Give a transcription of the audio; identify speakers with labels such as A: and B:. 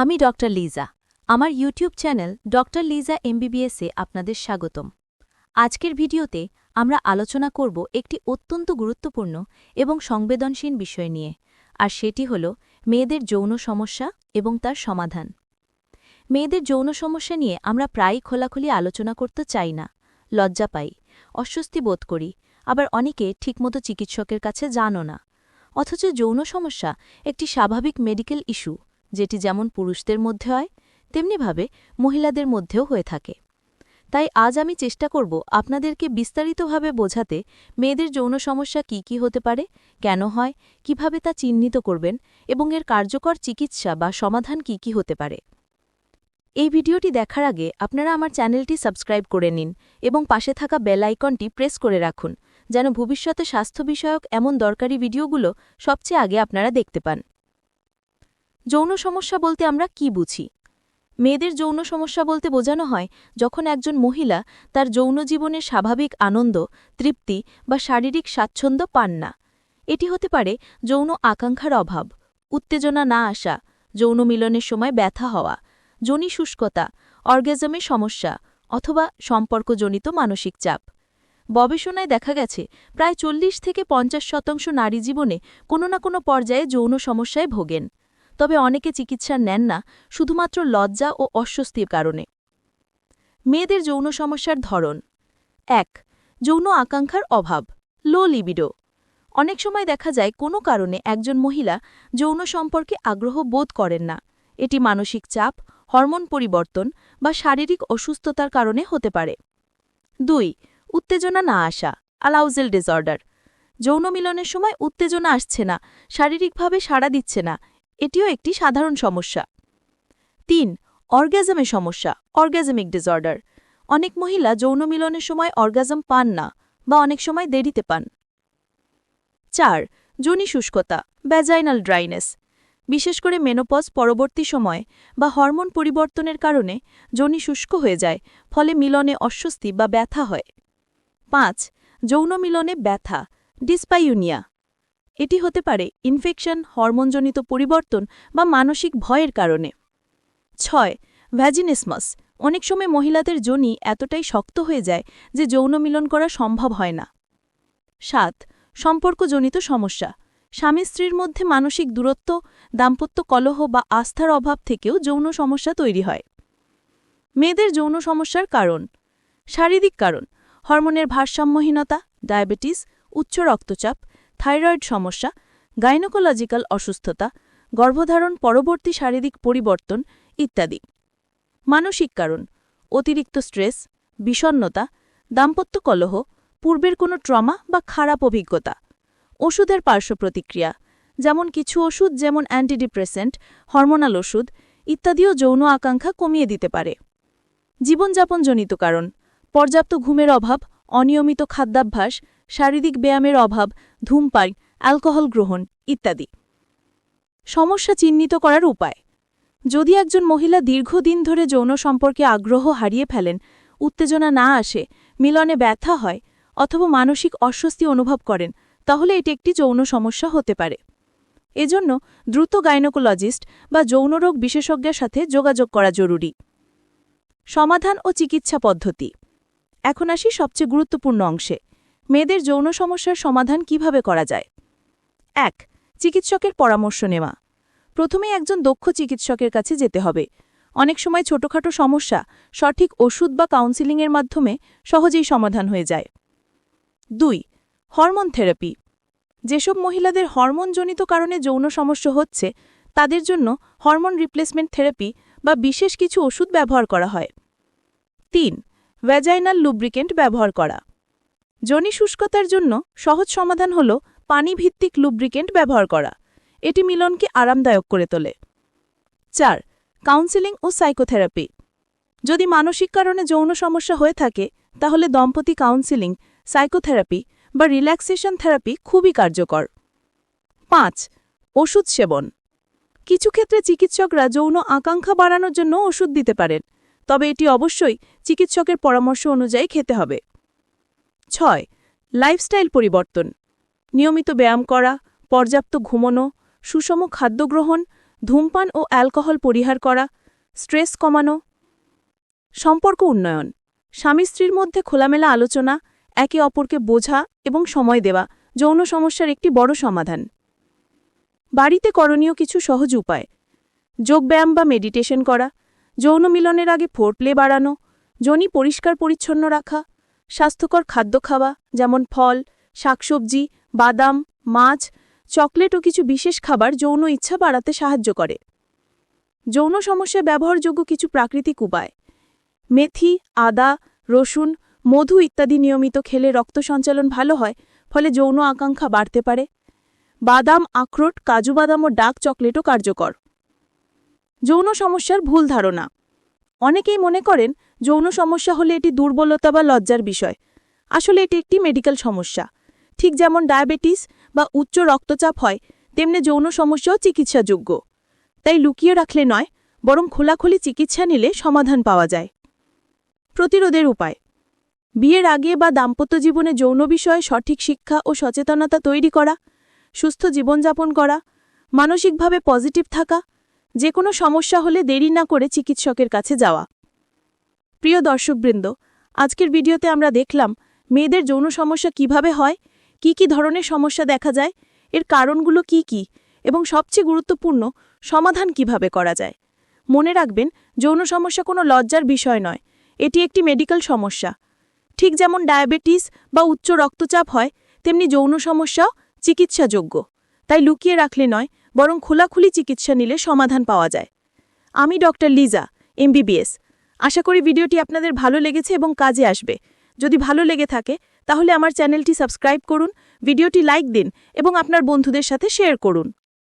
A: আমি ডক্টর লিজা। আমার YouTube channel doctor Liza এমবিবিএসে আপনাদের স্বাগতম। আজকের ভিডিওতে আমরা আলোচনা করব একটি অত্যন্ত গুরুত্বপূর্ণ এবং সংবেদনশীল বিষয় নিয়ে, আর সেটি হল মেয়েদের যৌন সমস্যা এবং তার সমাধান। মেয়েদের যৌন সমস্যা নিয়ে আমরা প্রায়ই খোলাখুলি আলোচনা করতে চাই না, লজ্জা পাই, অস্বস্তি বোধ করি, আবার অনেকে ঠিকমতো চিকিৎসকের কাছে জানো না। অথচ যৌন সমস্যা একটি স্বাভাবিক মেডিকেল ইস্যু যেটি যেমন পুরুষদের মধ্যে হয় তেমনিভাবে মহিলাদের মধ্যেও হয়ে থাকে। তাই আজ আমি চেষ্টা করব আপনাদেরকে বিস্তারিতভাবে বোঝাতে মেয়েদের যৌন সমস্যা কি কি হতে পারে, কেন হয়, কীভাবে তা চিহ্নিত করবেন এবং এর কার্যকর চিকিৎসা বা সমাধান কি কি হতে পারে। এই ভিডিওটি দেখার আগে আপনারা আমার চ্যানেলটি সাবস্ক্রাইব করে নিন এবং পাশে থাকা বেল আইকনটি প্রেস করে রাখুন, যেন ভবিষ্যতে স্বাস্থ্য বিষয়ক এমন দরকারি ভিডিওগুলো সবচেয়ে আগে আপনারা দেখতে পান। যৌন সমস্যা বলতে আমরা কি বুঝি? মেয়েদের যৌন সমস্যা বলতে বোঝানো হয় যখন একজন মহিলা তার যৌন জীবনের স্বাভাবিক আনন্দ, তৃপ্তি বা শারীরিক স্বাচ্ছন্দ্য পান না। এটি হতে পারে যৌন আকাঙ্ক্ষার অভাব, উত্তেজনা না আসা, যৌন মিলনের সময় ব্যথা হওয়া, যোনি শুষ্কতা, অর্গ্যাজমের সমস্যা অথবা সম্পর্কজনিত মানসিক চাপ। গবেষণায় দেখা গেছে প্রায় চল্লিশ থেকে পঞ্চাশ শতাংশ নারী জীবনে কোনো না কোনো পর্যায়ে যৌন সমস্যায় ভোগেন। তবে অনেকে চিকিৎসা নেন না, শুধুমাত্র লজ্জা ও অস্বস্তির কারণে। মেয়েদের যৌন সমস্যার ধরন। এক, যৌন আকাঙ্ক্ষার অভাব, লো লিবিডো। অনেক সময় দেখা যায় কোনো কারণে একজন মহিলা যৌন সম্পর্কে আগ্রহ বোধ করেন না। এটি মানসিক চাপ, হরমোন পরিবর্তন বা শারীরিক অসুস্থতার কারণে হতে পারে। দুই, উত্তেজনা না আসা আলাউজেল ডিসঅর্ডার যৌন মিলনের সময় উত্তেজনা আসছে না, শারীরিকভাবে সাড়া দিচ্ছে না এটিও একটি সাধারণ সমস্যা। তিন অর্গ্যাজমের সমস্যা অর্গ্যাজমিক ডিসঅর্ডার। অনেক মহিলা যৌন মিলনের সময় অর্গাজম পান না বা অনেক সময় দেরিতে পান। চার যোনি শুষ্কতা ব্যাজাইনাল ড্রাইনেস বিশেষ করে মেনোপজ পরবর্তী সময় বা হরমোন পরিবর্তনের কারণে যোনি শুষ্ক হয়ে যায়, ফলে মিলনে অস্বস্তি বা ব্যথা হয়। পাঁচ, যৌন মিলনে ব্যথা, ডিসপাইউনিয়া। এটি হতে পারে ইনফেকশন হরমোনজনিত পরিবর্তন বা মানসিক ভয়ের কারণে। ছয় ভ্যাজিনিসমাস অনেক সময় মহিলাদের যোনি এতটাই শক্ত হয়ে যায় যে যৌন মিলন করা সম্ভব হয় না। সাত, সম্পর্কজনিত সমস্যা। স্বামী স্ত্রীর মধ্যে মানসিক দূরত্ব, দাম্পত্য কলহ বা আস্থার অভাব থেকেও যৌন সমস্যা তৈরি হয়। মেয়েদের যৌন সমস্যার কারণ। শারীরিক কারণ। হরমোনের ভারসাম্যহীনতা, ডায়াবেটিস, উচ্চ রক্তচাপ থাইরয়েড সমস্যা, গাইনোকোলজিক্যাল অসুস্থতা, গর্ভধারণ পরবর্তী শারীরিক পরিবর্তন ইত্যাদি। মানসিক কারণ, অতিরিক্ত স্ট্রেস বিষণ্নতা দাম্পত্য কলহ, পূর্বের কোনো ট্রমা বা খারাপ অভিজ্ঞতা। ওষুধের পার্শ্ব প্রতিক্রিয়া, যেমন কিছু ওষুধ যেমন অ্যান্টিডিপ্রেসেন্ট হরমোনাল ওষুধ ইত্যাদিও যৌন আকাঙ্ক্ষা কমিয়ে দিতে পারে। জীবনযাপনজনিত কারণ, পর্যাপ্ত ঘুমের অভাব, অনিয়মিত খাদ্যাভ্যাস শারীরিক ব্যায়ামের অভাব, ধূমপান, অ্যালকোহল গ্রহণ ইত্যাদি। সমস্যা চিহ্নিত করার উপায়। যদি একজন মহিলা দীর্ঘদিন ধরে যৌন সম্পর্কে আগ্রহ হারিয়ে ফেলেন, উত্তেজনা না আসে, মিলনে ব্যথা হয় অথবা মানসিক অস্বস্তি অনুভব করেন, তাহলে এটি একটি যৌন সমস্যা হতে পারে। এজন্য দ্রুত গাইনোকোলজিস্ট বা যৌনরোগ বিশেষজ্ঞের সাথে যোগাযোগ করা জরুরি। সমাধান ও চিকিৎসা পদ্ধতি। এখন আসি সবচেয়ে গুরুত্বপূর্ণ অংশে। মেয়েদের যৌন সমস্যার সমাধান কীভাবে করা যায়? এক, চিকিৎসকের পরামর্শ নেওয়া। প্রথমে একজন দক্ষ চিকিৎসকের কাছে যেতে হবে। অনেক সময় ছোটখাটো সমস্যা, সঠিক ওষুধ বা কাউন্সিলিংয়ের মাধ্যমে সহজেই সমাধান হয়ে যায়। দুই, হরমোন থেরাপি। যেসব মহিলাদের হরমোনজনিত কারণে যৌন সমস্যা হচ্ছে, তাদের জন্য হরমোন রিপ্লেসমেন্ট থেরাপি বা বিশেষ কিছু ওষুধ ব্যবহার করা হয়। তিন ভ্যাজাইনাল লুব্রিকেন্ট ব্যবহার করা। যোনি শুষ্কতার জন্য সহজ সমাধান হল পানিভিত্তিক লুব্রিকেন্ট ব্যবহার করা। এটি মিলনকে আরামদায়ক করে তোলে। চার কাউন্সেলিং ও সাইকোথেরাপি যদি মানসিক কারণে যৌন সমস্যা হয়ে থাকে, তাহলে দম্পতি কাউন্সেলিং সাইকোথেরাপি বা রিল্যাক্সেশন থেরাপি খুবই কার্যকর। পাঁচ, ওষুধ সেবন। কিছু ক্ষেত্রে চিকিৎসকরা যৌন আকাঙ্ক্ষা বাড়ানোর জন্য ওষুধ দিতে পারেন, তবে এটি অবশ্যই চিকিৎসকের পরামর্শ অনুযায়ী খেতে হবে। ছয় লাইফস্টাইল পরিবর্তন। নিয়মিত ব্যায়াম করা, পর্যাপ্ত ঘুমনো, সুষম খাদ্য গ্রহণ
B: ধূমপান ও অ্যালকোহল পরিহার করা, স্ট্রেস কমানো। সম্পর্ক উন্নয়ন। স্বামী স্ত্রীর মধ্যে খোলামেলা আলোচনা, একে অপরকে বোঝা এবং সময় দেওয়া যৌন সমস্যার একটি বড় সমাধান। বাড়িতে করণীয় কিছু সহজ উপায়। যোগব্যায়াম বা মেডিটেশন করা, যৌন মিলনের আগে ফোরপ্লে বাড়ানো যোনি পরিষ্কার পরিচ্ছন্ন রাখা স্বাস্থ্যকর খাদ্য খাওয়া, যেমন ফল, শাকসবজি, বাদাম, মাছ, চকলেট ও কিছু বিশেষ খাবার যৌন ইচ্ছা বাড়াতে সাহায্য করে। যৌন সমস্যায় ব্যবহারযোগ্য কিছু প্রাকৃতিক উপায়। মেথি, আদা, রসুন, মধু ইত্যাদি নিয়মিত খেলে রক্ত সঞ্চালন ভালো হয়, ফলে যৌন আকাঙ্ক্ষা বাড়তে পারে। বাদাম, আখরোট, কাজু বাদাম ও ডাক চকলেটও কার্যকর। যৌন সমস্যার ভুল ধারণা। অনেকেই মনে করেন যৌন সমস্যা হলে এটি দুর্বলতা বা লজ্জার বিষয়। আসলে এটি একটি মেডিকেল সমস্যা। ঠিক যেমন ডায়াবেটিস বা উচ্চ রক্তচাপ হয়, তেমনি যৌন সমস্যাও চিকিৎসাযোগ্য। তাই লুকিয়ে রাখলে নয়, বরং খোলাখুলি চিকিৎসা নিলে সমাধান পাওয়া যায়। প্রতিরোধের উপায়। বিয়ের আগে বা দাম্পত্য জীবনে যৌন বিষয়ে সঠিক শিক্ষা ও সচেতনতা তৈরি করা, সুস্থ জীবনযাপন করা, মানসিকভাবে পজিটিভ থাকা যে কোনো সমস্যা হলে দেরি না করে চিকিৎসকের কাছে যাওয়া। প্রিয় দর্শকবৃন্দ, আজকের ভিডিওতে আমরা দেখলাম মেয়েদের যৌন সমস্যা কীভাবে হয়, কি কি ধরনের সমস্যা দেখা যায়, এর কারণগুলো কি কি, এবং সবচেয়ে গুরুত্বপূর্ণ সমাধান কীভাবে করা যায়। মনে রাখবেন, যৌন সমস্যা কোনো লজ্জার বিষয় নয়, এটি একটি মেডিকেল সমস্যা। ঠিক যেমন ডায়াবেটিস বা উচ্চ রক্তচাপ হয়, তেমনি যৌন সমস্যাও চিকিৎসাযোগ্য। তাই লুকিয়ে রাখলে নয়, বরং খোলাখুলি চিকিৎসা নিলে সমাধান পাওয়া যায়। আমি ডক্টর লিজা, এমবিবিএস। আশা করি ভিডিওটি আপনাদের ভালো লেগেছে এবং কাজে আসবে। যদি ভালো লেগে থাকে, তাহলে আমার চ্যানেলটি সাবস্ক্রাইব করুন, ভিডিওটি লাইক দিন এবং আপনার বন্ধুদের সাথে শেয়ার করুন।